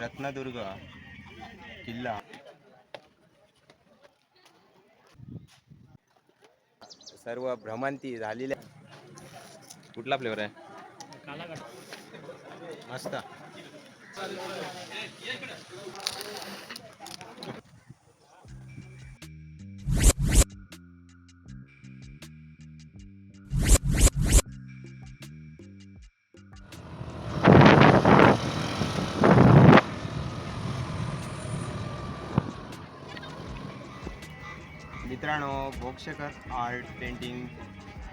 रत्नदुर्ग किल्ला. सर्व भ्रमंती झालेल्या कुठला फ्लेवर आहे? मस्त. मित्रांनो बोक्षकर आर्ट पेंटिंग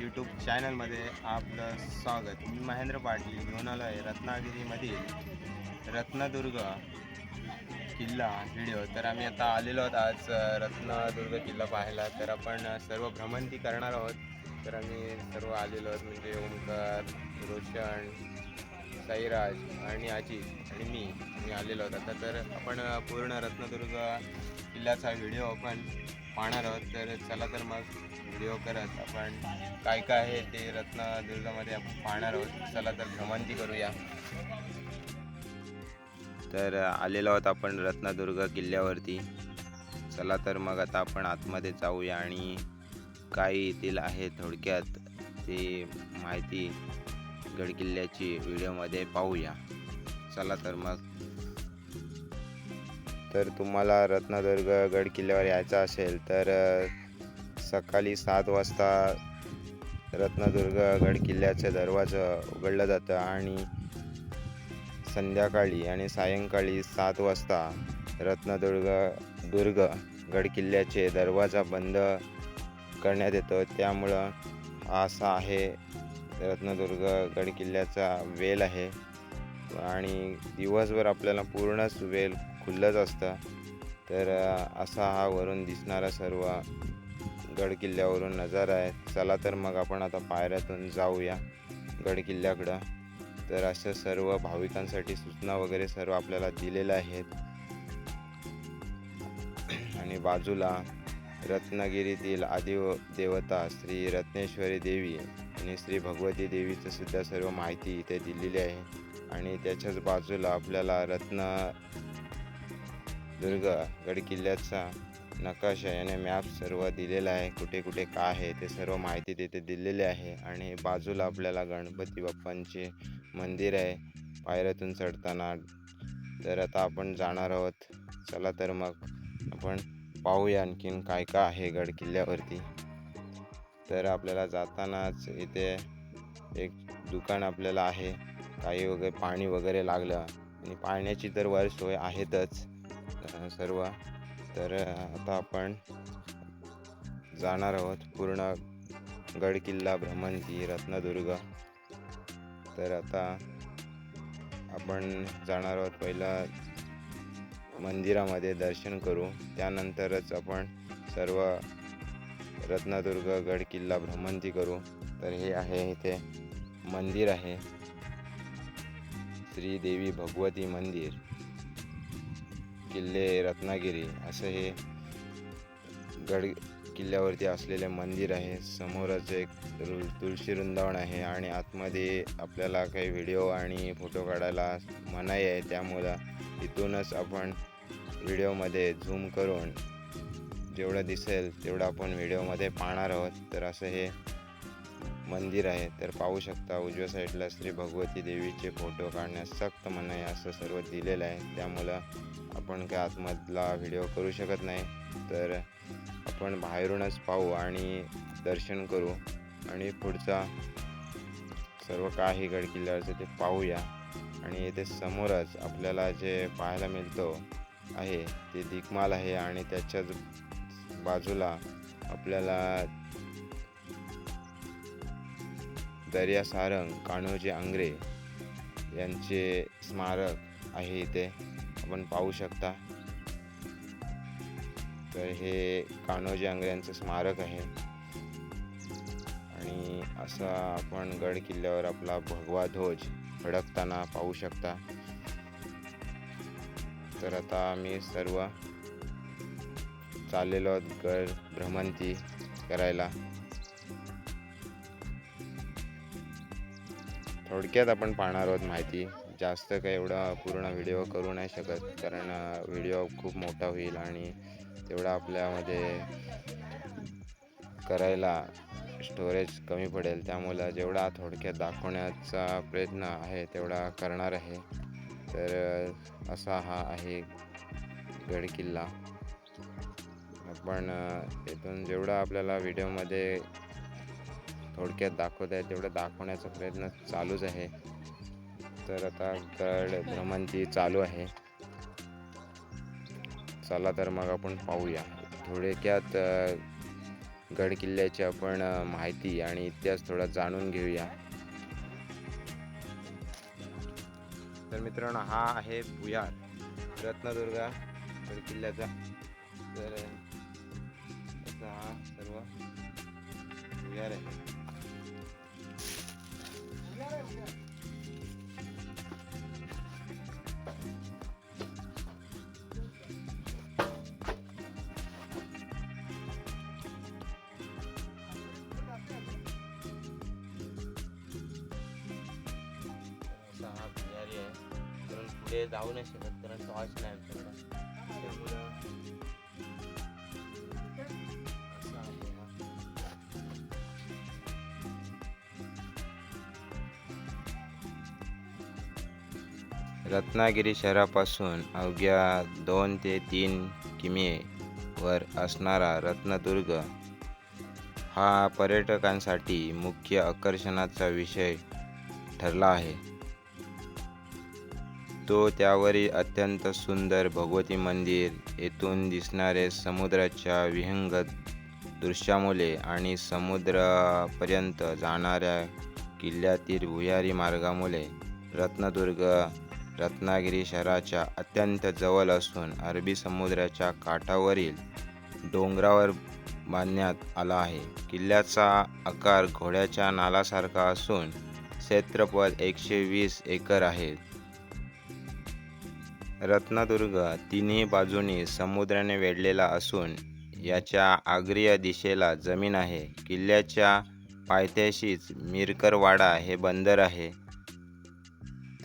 यूट्यूब चॅनलमध्ये आपलं स्वागत. मी महेंद्र पाटील घेऊन रत्नागिरीमधील रत्नदुर्ग किल्ला व्हिडिओ तर आम्ही आता आलेलो आहोत आज रत्नदुर्ग किल्ला पाहायला. तर आपण सर्व भ्रमंती करणार आहोत. तर आम्ही सर्व आलेलो आहोत म्हणजे ओमकार रोशन साईराज आणि अजित आणि मी. मी आलेलो आहोत. आता तर आपण पूर्ण रत्नदुर्ग किल्ल्याचा व्हिडिओ आपण पाहणार आहोत तर चला तर मग व्हिडिओ करत आपण काय काय आहे ते रत्नदुर्गामध्ये आपण पाहणार आहोत. चला तर भ्रमंती करूया. तर आलेलो आहोत आपण रत्नदुर्ग किल्ल्यावरती. चला तर मग आता आपण आतमध्ये जाऊया आणि काय येथील आहे थोडक्यात ते माहिती गडकिल्ल्याची व्हिडिओमध्ये पाहूया. चला तर मग. तर तुम्हाला रत्नदुर्ग गड किल्ल्यावर यायचं असेल तर सकाळी सात वाजता रत्नदुर्ग गड किल्ल्याचं दरवाजा उघडलं जातं आणि संध्याकाळी आणि सायंकाळी सात वाजता रत्नदुर्ग दुर्ग गड किल्ल्याचे दरवाजा बंद करण्यात येतो. त्यामुळं असा आहे रत्नदुर्ग गड किल्ल्याचा वेल आहे. आणि दिवसभर आपल्याला पूर्णच वेल खुल्लंच असतं. तर असा हा वरून दिसणारा सर्व गडकिल्ल्यावरून नजारा आहे. चला तर मग आपण आता पायऱ्यातून जाऊया गडकिल्ल्याकडं. तर अशा सर्व भाविकांसाठी सूचना वगैरे सर्व आपल्याला दिलेल्या आहेत. आणि बाजूला रत्नागिरीतील आदिव देवता श्री रत्नेश्वरी देवी आणि श्री भगवती देवीचं सुद्धा सर्व माहिती इथे दिलेली आहे. आणि त्याच्याच बाजूला आपल्याला रत्न दुर्ग गड किल्ल्याचा नकाशा याने मॅप सर्व दिलेला आहे. कुठे कुठे काय आहे ते सर्व माहिती तिथे दिलेली आहे. आणि बाजूला आपल्याला गणपती बाप्पांचे मंदिर आहे. पायऱ्यातून चढताना तर आता आपण जाणार आहोत चला तर मग आपण पाहूया आणखीन काय काय आहे गड किल्ल्यावरती तर आपल्याला जातानाच इथे एक दुकान आपल्याला आहे. काही वगैरे पाणी वगैरे लागलं. आणि पाण्याची तर वर सोय आहेतच. सर्व. तर आता आपण जाणार आहोत पूर्ण गड किल्ला भ्रमंती रत्नदुर्ग. तर आता आपण जाणार आहोत पहिला मंदिरामध्ये दर्शन करू. त्यानंतरच आपण सर्व रत्नदुर्ग गड किल्ला भ्रमंती करू. तर हे आहे इथे मंदिर आहे. श्रीदेवी भगवती मंदिर. किल्ले रत्नागिरी असं हे गड किल्ल्यावरती असलेले मंदिर आहे. समोरच एक रु- तुळशी वृंदावन आहे आणि आतमध्ये आपल्याला काही व्हिडिओ आणि फोटो काढायला मनाई आहे. त्यामुळं इथूनच आपण व्हिडिओमध्ये झूम करून जेवढं दिसेल तेवढं आपण व्हिडिओमध्ये पाहणार आहोत. तर असं हे मंदिर आहे. तर पाहू शकता उजव्या साईडला श्री भगवती देवीचे फोटो काढण्यास सक्त मनाई असं सर्व दिलेलं आहे. त्यामुळं आपण काय आतमधला व्हिडिओ करू शकत नाही. तर आपण बाहेरूनच पाहू आणि दर्शन करू. आणि पुढचा सर्व काही गड किल्ल्यावरचं ते पाहूया. आणि येथे समोरच आपल्याला जे पाहायला मिळतो आहे ते दिकमाल आहे. आणि त्याच्याच बाजूला आपल्याला दर्या सारंग कान्होजी आंग्रे यांचे स्मारक आहे इथे. आपण पाहू शकता. तर हे कान्होजी आंग्रे यांचं स्मारक आहे. आणि असा आपण गड किल्ल्यावर आपला भगवा ध्वज फडकताना पाहू शकता. तर आता आम्ही सर्व चाललेलो आहोत गड भ्रमंती करायला. थोडक्यात आपण पाहणार आहोत माहिती. जास्त काही एवढा पूर्ण व्हिडिओ करू नाही शकत कारण व्हिडिओ खूप मोठा होईल आणि तेवढा आपल्यामध्ये करायला स्टोरेज कमी पडेल. त्यामुळं जेवढा थोडक्यात दाखवण्याचा प्रयत्न आहे तेवढा करणार आहे. तर असा हा आहे गड किल्ला. आपण इथून जेवढा आपल्याला व्हिडिओमध्ये थोडक्यात दाखवत आहे तेवढं दाखवण्याचा प्रयत्न चालूच आहे. तर आता गड भ्रमंती चालू आहे. चला तर मग आपण पाहूया. थोडक्यात गड किल्ल्याची आपण माहिती आणि इतिहास थोडा जाणून घेऊया. तर मित्रांनो हा आहे भुयार रत्नदुर्गा गड किल्ल्याचा. तर हा सर्व भुयार आहे. पुढे जाऊ नाही शकत कारण टॉर्च नाही रत्नागिरी शहरापासून अवघ्या दोन ते तीन किमी वर असणारा रत्नदुर्ग हा पर्यटकांसाठी मुख्य आकर्षणाचा विषय ठरला आहे. तो त्यावरील अत्यंत सुंदर भगवती मंदिर येथून दिसणारे समुद्राच्या विहंगत दृश्यामुळे आणि समुद्रापर्यंत जाणाऱ्या किल्ल्यातील भुयारी मार्गामुळे रत्नदुर्ग रत्नागिरी शहराच्या अत्यंत जवळ असून अरबी समुद्राच्या काठावरील डोंगरावर बांधण्यात आला आहे. किल्ल्याचा आकार घोड्याच्या नालासारखा असून क्षेत्रफळ एकशे वीस एकर आहे. रत्नदुर्ग तिन्ही बाजूनी समुद्राने वेढलेला असून याच्या आग्नेय दिशेला जमीन आहे. किल्ल्याच्या पायथ्याशीच मिरकरवाडा हे बंदर आहे.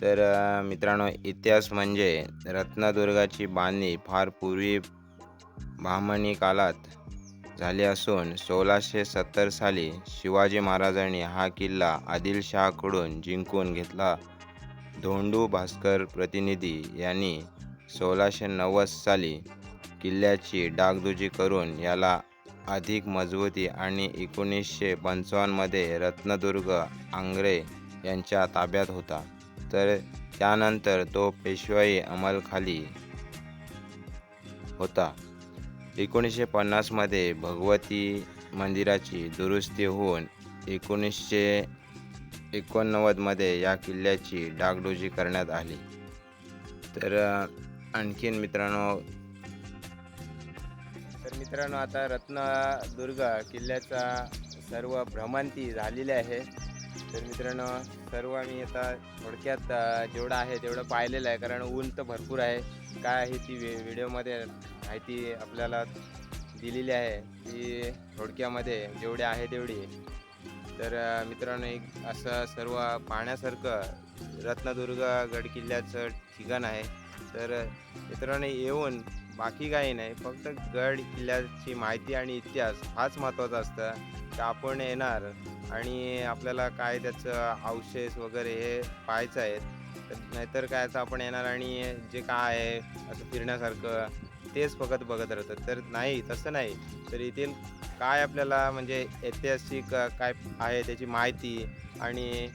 तर मित्रांनो इतिहास म्हणजे रत्नदुर्गाची बांधणी फार पूर्वी ब्राह्मणी काळात झाली असून सोळाशे सत्तर साली शिवाजी महाराजांनी हा किल्ला आदिलशहाकडून जिंकून घेतला. धोंडू भास्कर प्रतिनिधी यांनी सोळाशे नव्वद साली किल्ल्याची डागदुजी करून याला अधिक मजबूती आणि एकोणीसशे पंचावन्नमध्ये रत्नदुर्ग आंग्रे यांच्या ताब्यात होता. तर त्यानंतर तो पेशवाई अंमलखाली होता. एकोणीसशे पन्नासमध्ये भगवती मंदिराची दुरुस्ती होऊन एकोणीसशे एकोणनव्वदमध्ये या किल्ल्याची डागडुजी करण्यात आली. तर आणखीन मित्रांनो तर मित्रांनो आता रत्नदुर्ग किल्ल्याचा सर्व भ्रमंती झालेली आहे. तर मित्रांनो सर्व आम्ही आता थोडक्यात जेवढं आहे तेवढं पाहिलेलं आहे. कारण ऊन तर भरपूर आहे. काय आहे ती व्हि व्हिडिओमध्ये माहिती आपल्याला दिलेली आहे ती थोडक्यामध्ये जेवढी आहे तेवढी. तर मित्रांनो एक असं सर्व पाहण्यासारखं रत्नदुर्ग गड किल्ल्याचं ठिकाण आहे. तर मित्रांनो येऊन बाकी काही नाही फक्त गड किल्ल्याची माहिती आणि इतिहास हाच महत्त्वाचा असतं. की आपण येणार आणि आपल्याला काय त्याचं अवशेष वगैरे हे पाहायचं आहे. तर नाहीतर काय असं आपण येणार आणि जे काय आहे असं फिरण्यासारखं तेच फक्त बघत राहतं तर नाही तसं नाही. तर येथील काय आपल्याला म्हणजे ऐतिहासिक काय आहे त्याची माहिती आणि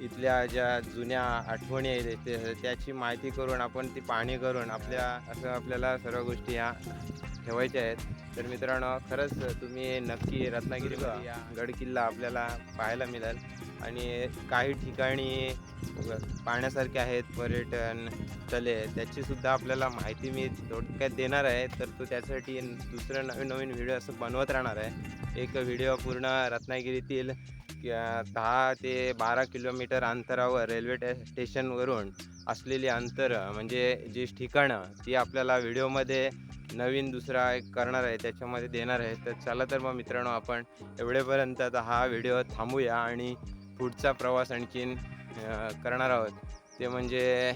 इथल्या ज्या जुन्या आठवणी आहेत त्याची माहिती करून आपण ती पाहणी करून आपल्या असं आपल्याला सर्व गोष्टी ह्या ठेवायच्या आहेत. तर मित्रांनो खरंच तुम्ही नक्की रत्नागिरी या गड किल्ला आपल्याला पाहायला मिळेल. आणि काही ठिकाणी पाहण्यासारखे आहेत पर्यटन स्थळे त्याची सुद्धा आपल्याला माहिती मी थोडक्यात देणार आहे. तर तो त्यासाठी दुसरं नवीन नवीन व्हिडिओ असं बनवत राहणार आहे. एक व्हिडिओ पूर्ण रत्नागिरीतील दहा ते बारा किलोमीटर अंतरावर रेल्वे स्टेशनवरून असलेली अंतर म्हणजे जी ठिकाणं ती आपल्याला व्हिडिओमध्ये नवीन दुसरा एक करणार आहे त्याच्यामध्ये देणार आहे. तर चला तर मग मित्रांनो आपण एवढेपर्यंत आता हा व्हिडिओ थांबूया आणि पुढचा प्रवास आणखीन करणार आहोत. ते म्हणजे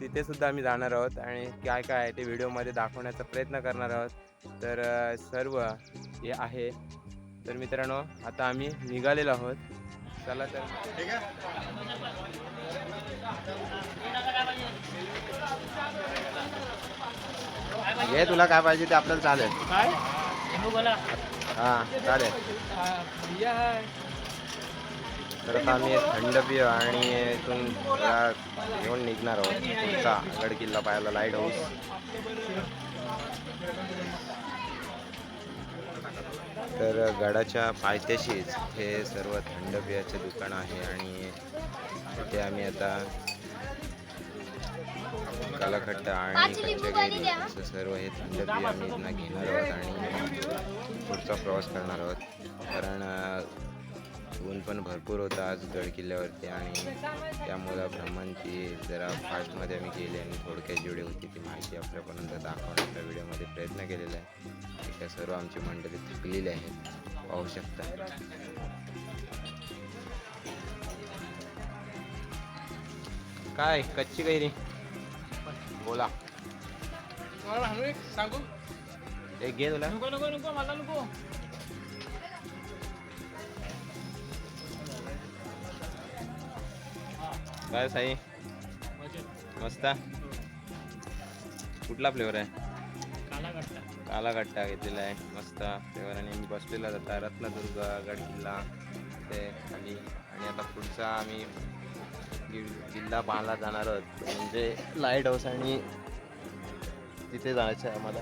तिथेसुद्धा आम्ही जाणार आहोत आणि काय काय आहे ते व्हिडिओमध्ये दाखवण्याचा प्रयत्न करणार आहोत. तर सर्व हे आहे. तर मित्रांनो आता आम्ही निघालेलो आहोत. चला तर. हे तुला काय पाहिजे ते आपल्याला चालेल. हां चालेल. तर आता आम्ही थंड पिय आणि इथून घेऊन निघणार आहोत. पुढचा गड किल्ला पाहायला लाइट हाऊस तर गडाच्या पायथ्याशीच हे सर्व थंड पेयाचे दुकान आहे आणि तिथे आम्ही आता कालाखट्टा आणि कच्च्या कैरी असं सर्व हे थंड पेय आम्ही घेणार आहोत आणि पुढचा प्रवास करणार आहोत. कारण ऊन पण भरपूर होतं आज गड किल्ल्यावरती आणि त्यामुळं भ्रमणची जरा फास्टमध्ये आम्ही केली आणि थोडक्यात जेवढी होती ती माहिती आपल्यापर्यंत दाखवण्याचा व्हिडिओमध्ये प्रयत्न केलेला आहे. इथे सर्व आमची मंडळी थकलेली आहेत. पाहू शकता. काय कच्ची कैरी? बोला. सांगू? एक घे तुला. नको नको नको मला नको. काय साई मस्त. कुठला फ्लेवर आहे? काला कट्टा घेतलेला आहे. मस्त फ्लेवर आणि मी बसलेला जाता रत्नदुर्ग गड किल्ला ते खाली आणि आता पुढचा आम्ही किल्ला पाहायला जाणार आहोत. म्हणजे लाइट हाऊस आणि तिथे जायचं आहे आम्हाला.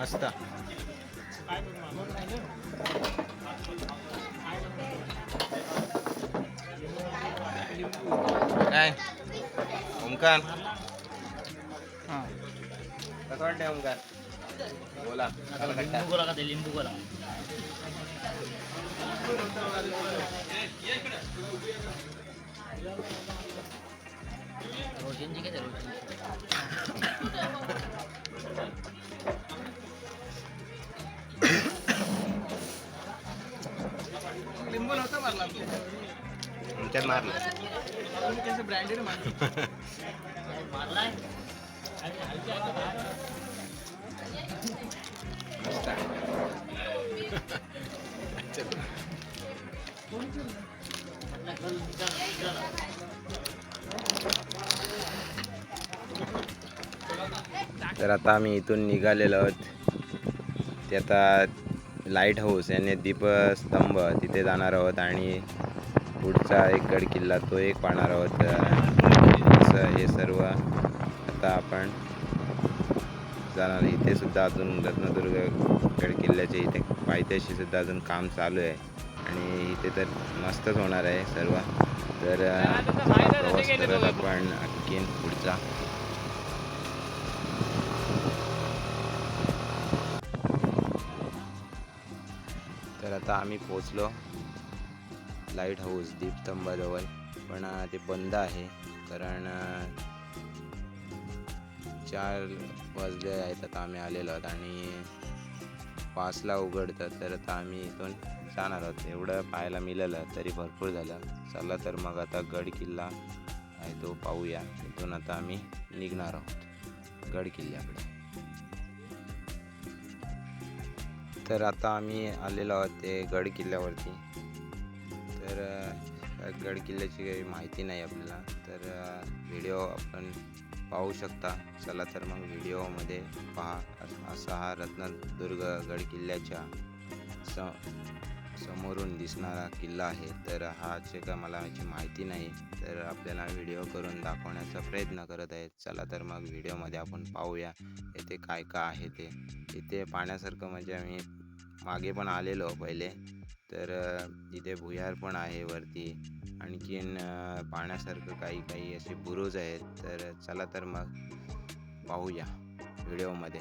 मस्त. काय ओमकार हां कसं वाटतंय ओमकार बोला काला कट्टा लिंबू गोला का ते लिंबू गोला रोशनची काय रोशन मारला ओमकार मारलं. कसं ब्रँडेड मारलं. तर आता आम्ही इथून निघालेलो आहोत. ते आता लाइट हाऊस याने दीपस्तंभ तिथे जाणार आहोत आणि पुढचा एक गड किल्ला तो एक पाहणार आहोत. असं हे सर्व आता आपण जाणार इथे सुद्धा अजून रत्नदुर्ग गड किल्ल्याचे इथे पायथ्याशी सुद्धा अजून काम चालू आहे. आणि इथे तर मस्तच होणार आहे सर्व. तर प्रवास करत आपण आणखीन पुढचा. आता आम्ही पोचलो लाइट हाऊस दीपस्तंभाजवळ पण ते बंद आहे. कारण चार वाजले आहेत. आता आम्ही आलेलो आहोत आणि पाचला उघडतं तर आता आम्ही इथून जाणार आहोत. एवढं पाहायला मिळालं तरी भरपूर झालं. चला तर मग आता गड किल्ला आहे तो पाहूया. इथून आता आम्ही निघणार आहोत. गड किल्ल्याकडे. तर आता आम्ही आलेलो आहोत ते गड किल्ल्यावरती. तर गड किल्ल्याची काही माहिती नाही आपल्याला. तर व्हिडिओ आपण पाहू शकता. चला तर मग व्हिडिओमध्ये पहा. असा हा रत्नदुर्ग गड किल्ल्याच्या स समोरून दिसणारा किल्ला आहे. तर हा जे का मला याची माहिती नाही. तर आपल्याला व्हिडिओ करून दाखवण्याचा प्रयत्न करत आहेत. चला तर मग व्हिडिओमध्ये आपण पाहूया येथे काय काय आहे ते. इथे पाहण्यासारखं म्हणजे आम्ही मागे पण आलेलो पहिले. तर इथे भुयार पण आहे वरती. आणखीन पाण्यासारखं पाहण्यासारखं काही काही असे बुरुज आहेत. तर चला तर मग पाहूया व्हिडिओमध्ये.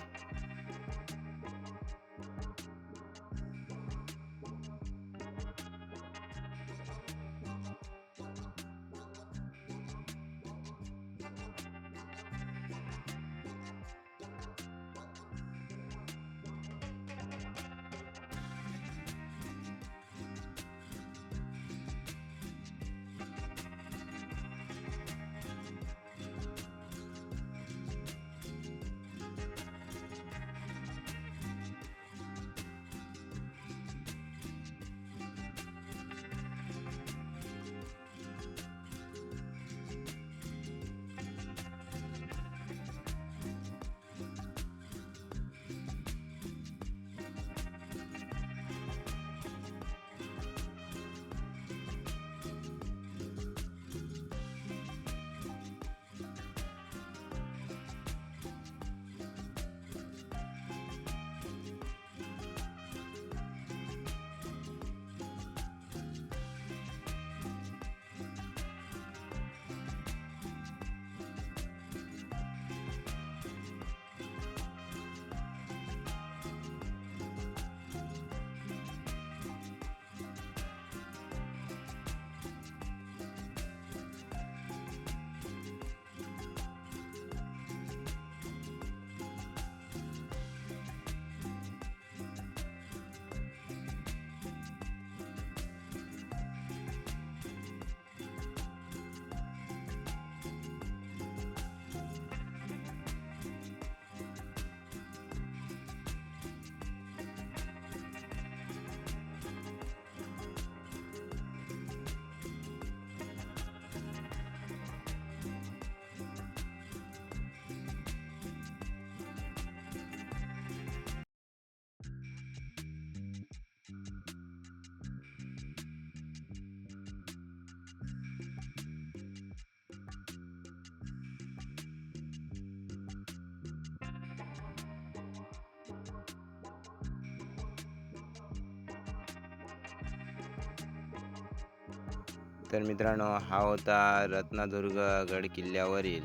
तर मित्रांनो हा होता रत्नदुर्ग गड किल्ल्यावरील.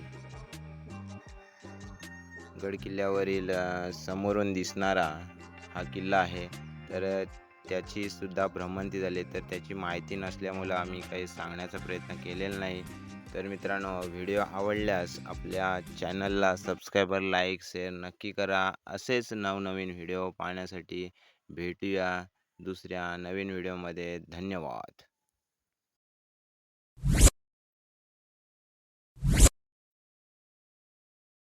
गड किल्ल्यावरील समोरून दिसणारा हा किल्ला आहे. तर त्याची सुद्धा भ्रमंती झाली. तर त्याची माहिती नसल्यामुळं आम्ही काही सांगण्याचा प्रयत्न केलेला नाही. तर मित्रांनो व्हिडिओ आवडल्यास आपल्या चॅनलला सबस्क्रायबर लाईक शेअर नक्की करा. असेच नवनवीन व्हिडिओ पाहण्यासाठी भेटूया दुसऱ्या नवीन व्हिडिओमध्ये. धन्यवाद.